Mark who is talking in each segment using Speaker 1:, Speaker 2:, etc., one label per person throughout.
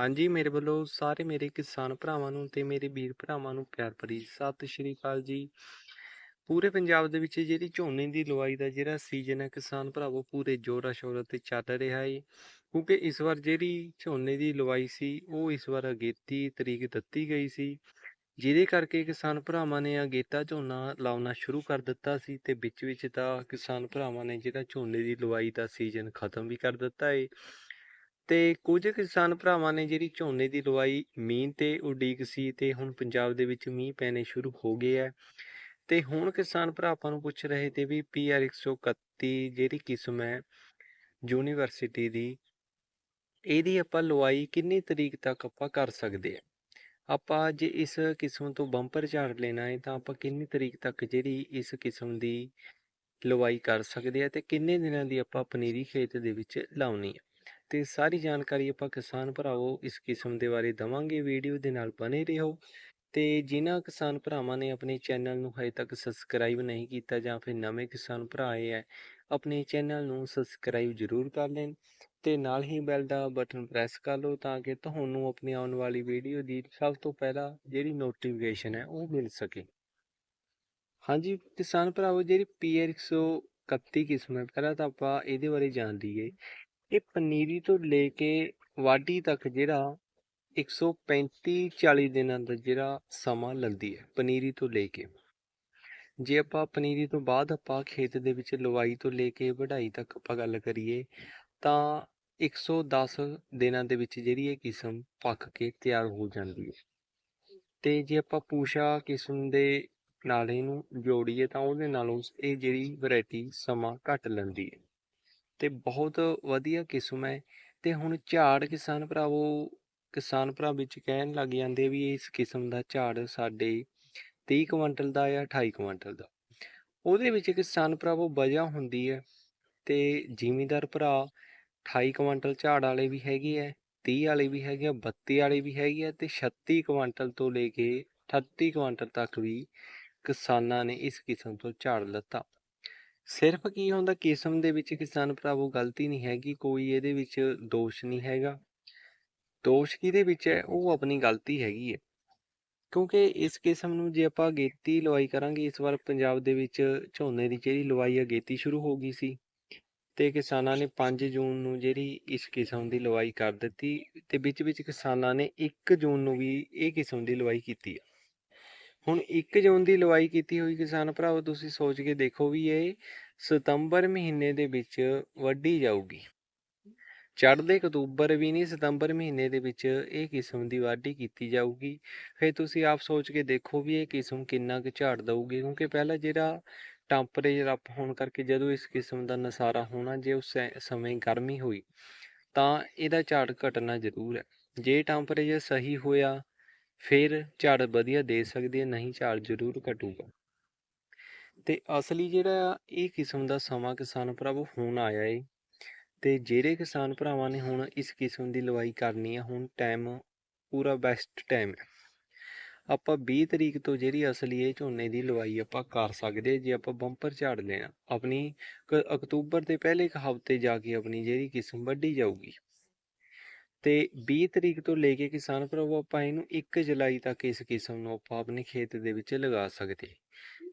Speaker 1: ਹਾਂਜੀ, ਮੇਰੇ ਵੱਲੋਂ ਸਾਰੇ ਮੇਰੇ ਕਿਸਾਨ ਭਰਾਵਾਂ ਨੂੰ ਤੇ ਮੇਰੇ ਵੀਰ ਭਰਾਵਾਂ ਨੂੰ ਪਿਆਰ ਭਰੀ ਸਤਿ ਸ਼੍ਰੀ ਅਕਾਲ ਜੀ। ਪੂਰੇ ਪੰਜਾਬ ਦੇ ਵਿੱਚ ਜਿਹੜੀ ਝੋਨੇ ਦੀ ਲਵਾਈ ਦਾ ਜਿਹੜਾ ਸੀਜ਼ਨ ਹੈ, ਕਿਸਾਨ ਭਰਾਵੋ ਪੂਰੇ ਜੋਰਾਂ ਸ਼ੋਰਾਂ ਤੇ ਚੱਲ ਰਿਹਾ ਹੈ। ਕਿਉਂਕਿ ਇਸ ਵਾਰ ਜਿਹੜੀ ਝੋਨੇ ਦੀ ਲਵਾਈ ਸੀ, ਉਹ ਇਸ ਵਾਰ ਅਗੇਤੀ ਤਰੀਕ ਦਿੱਤੀ ਗਈ ਸੀ। ਜਿਹਦੇ ਕਰਕੇ ਕਿਸਾਨ ਭਰਾਵਾਂ ਨੇ ਅਗੇਤਾ ਝੋਨਾ ਲਾਉਣਾ ਸ਼ੁਰੂ ਕਰ ਦਿੱਤਾ ਸੀ ਤੇ ਵਿੱਚ ਵਿੱਚ ਤਾਂ ਕਿਸਾਨ ਭਰਾਵਾਂ ਨੇ ਜਿਹੜਾ ਝੋਨੇ ਦੀ ਲਵਾਈ ਦਾ ਸੀਜ਼ਨ ਖਤਮ ਵੀ ਕਰ ਦਿੱਤਾ ਹੈ ਤੇ ਕੁਝ ਕਿਸਾਨ ਭਰਾਵਾਂ ਨੇ ਜਿਹੜੀ ਝੋਨੇ ਦੀ ਲਵਾਈ ਮੀਂਹ ਤੇ ਉਡੀਕ ਸੀ ਤੇ ਹੁਣ ਪੰਜਾਬ ਦੇ ਵਿੱਚ ਮੀਂਹ ਪੈਣੇ ਸ਼ੁਰੂ ਹੋ ਗਏ ਹੈ ਤੇ ਹੁਣ ਕਿਸਾਨ ਭਰਾ ਆਪਾਂ ਨੂੰ ਪੁੱਛ ਰਹੇ ਤੇ ਵੀ ਪੀਆਰ 131 ਜਿਹੜੀ ਕਿਸਮ ਹੈ ਯੂਨੀਵਰਸਿਟੀ ਦੀ, ਇਹਦੀ ਆਪਾਂ ਲਵਾਈ ਕਿੰਨੀ ਤਰੀਕ ਤੱਕ ਆਪਾਂ ਕਰ ਸਕਦੇ ਆ ਆਪਾਂ ਜੇ ਇਸ ਕਿਸਮ ਤੋਂ ਬੰਪਰ ਝਾੜ ਲੈਣਾ ਹੈ ਤਾਂ ਆਪਾਂ ਕਿੰਨੀ ਤਰੀਕ ਤੱਕ ਜਿਹੜੀ ਇਸ ਕਿਸਮ ਦੀ ਲਵਾਈ ਕਰ ਸਕਦੇ ਆ ਤੇ ਕਿੰਨੇ ਦਿਨਾਂ ਦੀ ਆਪਾਂ ਪਨੀਰੀ ਖੇਤ ਦੇ ਵਿੱਚ ਲਾਉਣੀ ਹੈ ਤੇ ਸਾਰੀ ਜਾਣਕਾਰੀ ਆਪਾਂ ਕਿਸਾਨ ਭਰਾਵੋ ਇਸ ਕਿਸਮ ਦੇ ਬਾਰੇ ਦਵਾਂਗੇ, ਵੀਡੀਓ ਦੇ ਨਾਲ ਬਨੇ ਰਹੋ। ਤੇ ਜਿਨ੍ਹਾਂ ਕਿਸਾਨ ਭਰਾਵਾਂ ਨੇ ਆਪਣੇ ਚੈਨਲ ਨੂੰ ਹਜੇ ਤੱਕ ਸਬਸਕ੍ਰਾਈਬ ਨਹੀਂ ਕੀਤਾ ਜਾਂ ਫਿਰ ਨਵੇਂ ਕਿਸਾਨ ਭਰਾ ਆਏ ਹੈ ਆਪਣੇ ਚੈਨਲ ਨੂੰ ਸਬਸਕ੍ਰਾਈਬ ਜ਼ਰੂਰ ਕਰ ਲੈਣ ਤੇ ਨਾਲ ਹੀ ਬੈਲ ਦਾ ਬਟਨ ਪ੍ਰੈਸ ਕਰ ਲਓ ਤਾਂ ਕਿ ਤੁਹਾਨੂੰ ਆਪਣੀ ਆਉਣ ਵਾਲੀ ਵੀਡੀਓ ਦੀ ਸਭ ਤੋਂ ਪਹਿਲਾਂ ਜਿਹੜੀ ਨੋਟੀਫਿਕੇਸ਼ਨ ਹੈ ਉਹ ਮਿਲ ਸਕੇ। ਹਾਂਜੀ, ਕਿਸਾਨ ਭਰਾਵੋ, ਜਿਹੜੀ ਪੀਆਰ 131 ਕਿਸਮ ਹੈ, ਪਹਿਲਾਂ ਤਾਂ ਆਪਾਂ ਇਹਦੇ ਬਾਰੇ ਜਾਣ ਲਈਏ ਇਹ ਪਨੀਰੀ ਤੋਂ ਲੈ ਕੇ ਵਾਢੀ ਤੱਕ ਜਿਹੜਾ 135 40 ਦਿਨਾਂ ਦਾ ਜਿਹੜਾ ਸਮਾਂ ਲੈਂਦੀ ਹੈ, ਪਨੀਰੀ ਤੋਂ ਲੈ ਕੇ। ਜੇ ਆਪਾਂ ਪਨੀਰੀ ਤੋਂ ਬਾਅਦ ਆਪਾਂ ਖੇਤ ਦੇ ਵਿੱਚ ਲਵਾਈ ਤੋਂ ਲੈ ਕੇ ਵਢਾਈ ਤੱਕ ਆਪਾਂ ਗੱਲ ਕਰੀਏ, ਤਾਂ 110 ਦਿਨਾਂ ਦੇ ਵਿੱਚ ਜਿਹੜੀ ਇਹ ਕਿਸਮ ਪੱਕ ਕੇ ਤਿਆਰ ਹੋ ਜਾਂਦੀ ਹੈ। ਤੇ ਜੇ ਆਪਾਂ ਪੂਸ਼ਾ ਕਿਸਮ ਦੇ ਨਾਲ ਇਹਨੂੰ ਜੋੜੀਏ ਤਾਂ ਉਹਦੇ ਨਾਲੋਂ ਇਹ ਜਿਹੜੀ ਵੈਰਾਈਟੀ ਸਮਾਂ ਘੱਟ ਲੈਂਦੀ ਹੈ। ਤੇ ਬਹੁਤ ਵਧੀਆ ਕਿਸਮ ਹੈ ਤੇ ਹੁਣ ਝਾੜ ਕਿਸਾਨ ਭਰਾਵੋ ਕਿਸਾਨ ਭਰਾ ਵਿੱਚ ਕਹਿਣ ਲੱਗ ਜਾਂਦੇ ਵੀ ਇਸ ਕਿਸਮ ਦਾ ਝਾੜ ਸਾਡੇ 30 ਕੁਇੰਟਲ ਦਾ ਜਾਂ 28 ਕੁਇੰਟਲ ਦਾ। ਉਹਦੇ ਵਿੱਚ ਕਿਸਾਨ ਭਰਾਵੋ ਵਜ੍ਹਾ ਹੁੰਦੀ ਹੈ ਤੇ ਜ਼ਿਮੀਂਦਾਰ ਭਰਾ 28 ਕੁਇੰਟਲ ਝਾੜ ਵਾਲੇ ਵੀ ਹੈਗੇ ਆ 30 ਵਾਲੇ ਵੀ ਹੈਗੇ ਆ 32 ਵਾਲੇ ਵੀ ਹੈਗੇ ਆ ਤੇ 36 ਕੁਇੰਟਲ ਤੋਂ ਲੈ ਕੇ 38 ਕੁਇੰਟਲ ਤੱਕ ਵੀ ਕਿਸਾਨਾਂ ਨੇ ਇਸ ਕਿਸਮ ਤੋਂ ਝਾੜ ਲੱਤਾ। ਸਿਰਫ ਕੀ ਹੁੰਦਾ, ਕਿਸਮ ਦੇ ਵਿੱਚ ਕਿਸਾਨ ਭਰਾਵੋ ਗਲਤੀ ਨਹੀਂ ਹੈਗੀ, ਕੋਈ ਇਹਦੇ ਵਿੱਚ ਦੋਸ਼ ਨਹੀਂ ਹੈਗਾ। ਦੋਸ਼ ਕਿਹਦੇ ਵਿੱਚ ਹੈ? ਉਹ ਆਪਣੀ ਗਲਤੀ ਹੈਗੀ ਹੈ। ਕਿਉਂਕਿ ਇਸ ਕਿਸਮ ਨੂੰ ਜੇ ਆਪਾਂ ਅਗੇਤੀ ਲਵਾਈ ਕਰਾਂਗੇ, ਇਸ ਵਾਰ ਪੰਜਾਬ ਦੇ ਵਿੱਚ ਝੋਨੇ ਦੀ ਜਿਹੜੀ ਲਵਾਈ ਅਗੇਤੀ ਸ਼ੁਰੂ ਹੋ ਗਈ ਸੀ ਤੇ ਕਿਸਾਨਾਂ ਨੇ 5 ਜੂਨ ਨੂੰ ਜਿਹੜੀ ਇਸ ਕਿਸਮ ਦੀ ਲਵਾਈ ਕਰ ਦਿੱਤੀ ਤੇ ਵਿੱਚ ਵਿੱਚ ਕਿਸਾਨਾਂ ਨੇ 1 ਜੂਨ ਨੂੰ ਵੀ ਇਹ ਕਿਸਮ ਦੀ ਲਵਾਈ ਕੀਤੀ ਹੈ ਹੁਣ 1 ਜੂਨ ਦੀ ਲਵਾਈ ਕੀਤੀ ਹੋਈ ਕਿਸਾਨ ਭਰਾਵੋ, ਤੁਸੀਂ ਸੋਚ ਕੇ ਦੇਖੋ ਵੀ ਇਹ ਸਤੰਬਰ ਮਹੀਨੇ ਦੇ ਵਿੱਚ ਵੱਢੀ ਜਾਊਗੀ। ਚੜ੍ਹਦੇ ਅਕਤੂਬਰ ਵੀ ਨਹੀਂ, ਸਤੰਬਰ ਮਹੀਨੇ ਦੇ ਵਿੱਚ ਇਹ ਕਿਸਮ ਦੀ ਵਾਢੀ ਕੀਤੀ ਜਾਊਗੀ। ਫਿਰ ਤੁਸੀਂ ਆਪ ਸੋਚ ਕੇ ਦੇਖੋ ਵੀ ਇਹ ਕਿਸਮ ਕਿੰਨਾ ਕੁ ਝਾੜ ਦਊਗੀ, ਕਿਉਂਕਿ ਪਹਿਲਾਂ ਜਿਹੜਾ ਟੈਂਪਰੇਚਰ ਅਪ ਹੋਣ ਕਰਕੇ ਜਦੋਂ ਇਸ ਕਿਸਮ ਦਾ ਨਸਾਰਾ ਹੋਣਾ, ਜੇ ਉਸ ਸਮੇਂ ਗਰਮੀ ਹੋਈ, ਤਾਂ ਇਹਦਾ ਝਾੜ ਘਟਣਾ ਜ਼ਰੂਰ ਹੈ। ਜੇ ਟੈਂਪਰੇਚਰ ਸਹੀ ਹੋਇਆ ਫਿਰ ਝਾੜ ਵਧੀਆ ਦੇ ਸਕਦੀ ਹੈ, ਨਹੀਂ ਝਾੜ ਜ਼ਰੂਰ ਘਟੂਗਾ। ਤੇ ਅਸਲੀ ਜਿਹੜਾ ਇਹ ਕਿਸਮ ਦਾ ਸਮਾਂ ਕਿਸਾਨ ਭਰਾਵੋ, ਹੁਣ ਆਇਆ ਏ। ਤੇ ਜਿਹੜੇ ਕਿਸਾਨ ਭਰਾਵਾਂ ਨੇ ਹੁਣ ਇਸ ਕਿਸਮ ਦੀ ਲਵਾਈ ਕਰਨੀ ਹੈ ਹੁਣ ਟਾਈਮ ਪੂਰਾ ਬੈਸਟ ਟਾਈਮ ਹੈ। ਆਪਾਂ 20 ਤਰੀਕ ਤੋਂ ਜਿਹੜੀ ਅਸਲੀ ਇਹ ਝੋਨੇ ਦੀ ਲਵਾਈ ਆਪਾਂ ਕਰ ਸਕਦੇ ਜੇ ਆਪਾਂ ਬੰਪਰ ਝਾੜ ਲੈਣਾ। ਆਪਣੀ ਕ- ਅਕਤੂਬਰ ਦੇ ਪਹਿਲੇ ਇੱਕ ਹਫ਼ਤੇ ਜਾ ਕੇ ਆਪਣੀ ਜਿਹੜੀ ਕਿਸਮ ਵੱਢੀ ਜਾਊਗੀ। ਤੇ 20 ਤਰੀਕ ਤੋਂ ਲੈ ਕੇ ਕਿਸਾਨ ਭਰਾਵੋ, ਆਪਾਂ ਇਹਨੂੰ 1 ਜੁਲਾਈ ਤੱਕ ਇਸ ਕਿਸਮ ਨੂੰ ਆਪਾਂ ਆਪਣੇ ਖੇਤ ਦੇ ਵਿੱਚ ਲਗਾ ਸਕਦੇ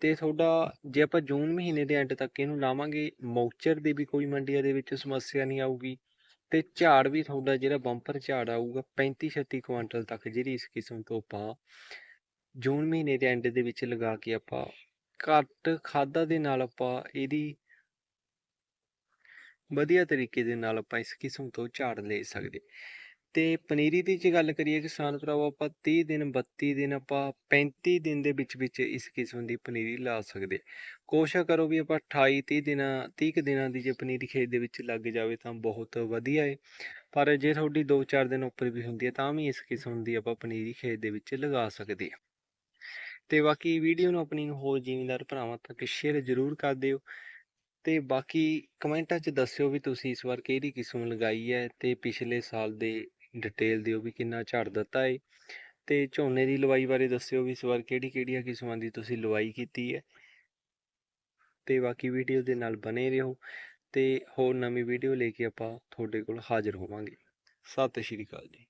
Speaker 1: ਤੇ ਤੁਹਾਡਾ ਜੇ ਆਪਾਂ ਜੂਨ ਮਹੀਨੇ ਦੇ ਐਂਡ ਤੱਕ ਇਹਨੂੰ ਲਾਵਾਂਗੇ, ਮੌਚਰ ਦੀ ਵੀ ਕੋਈ ਮੰਡੀਆਂ ਦੇ ਵਿੱਚ ਸਮੱਸਿਆ ਨਹੀਂ ਆਊਗੀ ਤੇ ਝਾੜ ਵੀ ਤੁਹਾਡਾ ਜਿਹੜਾ ਬੰਪਰ ਝਾੜ ਆਊਗਾ 35 36 ਕੁਇੰਟਲ ਤੱਕ ਜਿਹੜੀ ਇਸ ਕਿਸਮ ਤੋਂ ਆਪਾਂ ਜੂਨ ਮਹੀਨੇ ਦੇ ਐਂਡ ਦੇ ਵਿੱਚ ਲਗਾ ਕੇ ਆਪਾਂ ਘੱਟ ਖਾਦਾਂ ਦੇ ਨਾਲ ਆਪਾਂ ਇਹਦੀ ਵਧੀਆ ਤਰੀਕੇ ਦੇ ਨਾਲ ਆਪਾਂ ਇਸ ਕਿਸਮ ਤੋਂ ਝਾੜ ਲੈ ਸਕਦੇ। ਤੇ ਪਨੀਰੀ ਦੀ ਜੇ ਗੱਲ ਕਰੀਏ ਕਿਸਾਨ ਭਰਾਵੋ, ਆਪਾਂ 30 ਦਿਨ 32 ਦਿਨ, ਆਪਾਂ 35 ਦਿਨ ਦੇ ਵਿੱਚ ਵਿੱਚ ਇਸ ਕਿਸਮ ਦੀ ਪਨੀਰੀ ਲਾ ਸਕਦੇ। ਕੋਸ਼ਿਸ਼ ਕਰੋ ਵੀ ਆਪਾਂ 28 30 ਦਿਨਾਂ 30 ਕੁ ਦਿਨਾਂ ਦੀ ਜੇ ਪਨੀਰੀ ਖੇਤ ਦੇ ਵਿੱਚ ਲੱਗ ਜਾਵੇ ਤਾਂ ਬਹੁਤ ਵਧੀਆ ਹੈ ਪਰ ਜੇ ਤੁਹਾਡੀ 2-4 ਦਿਨ ਉੱਪਰ ਵੀ ਹੁੰਦੀ ਹੈ ਤਾਂ ਵੀ ਇਸ ਕਿਸਮ ਦੀ ਆਪਾਂ ਪਨੀਰੀ ਖੇਤ ਦੇ ਵਿੱਚ ਲਗਾ ਸਕਦੇ ਹਾਂ। ਤੇ ਬਾਕੀ ਵੀਡੀਓ ਨੂੰ ਆਪਣੀ ਹੋਰ ਜ਼ਿਮੀਂਦਾਰ ਭਰਾਵਾਂ ਤੱਕ ਸ਼ੇਅਰ ਜ਼ਰੂਰ ਕਰ ਦਿਓ। ਤੇ ਬਾਕੀ ਕਮੈਂਟਾਂ 'ਚ ਦੱਸਿਓ ਵੀ ਤੁਸੀਂ ਇਸ ਵਾਰ ਕਿਹੜੀ ਕਿਸਮ ਲਗਾਈ ਹੈ ਤੇ ਪਿਛਲੇ ਸਾਲ ਦੇ ਡਿਟੇਲ ਦਿਓ ਵੀ ਕਿੰਨਾ ਝਾੜ ਦਿੱਤਾ ਹੈ ਤੇ ਝੋਨੇ ਦੀ ਲਵਾਈ ਬਾਰੇ ਦੱਸਿਓ ਵੀ ਇਸ ਵਾਰ ਕਿਹੜੀ ਕਿਹੜੀਆਂ ਕਿਸਮਾਂ ਦੀ ਤੁਸੀਂ ਲਵਾਈ ਕੀਤੀ ਹੈ। ਤੇ ਬਾਕੀ ਵੀਡੀਓ ਦੇ ਨਾਲ ਬਨੇ ਰਹੋ ਤੇ ਹੋਰ ਨਵੀਂ ਵੀਡੀਓ ਲੈ ਕੇ ਆਪਾਂ ਤੁਹਾਡੇ ਕੋਲ ਹਾਜ਼ਰ ਹੋਵਾਂਗੇ। ਸਤਿ ਸ਼੍ਰੀ ਅਕਾਲ ਜੀ।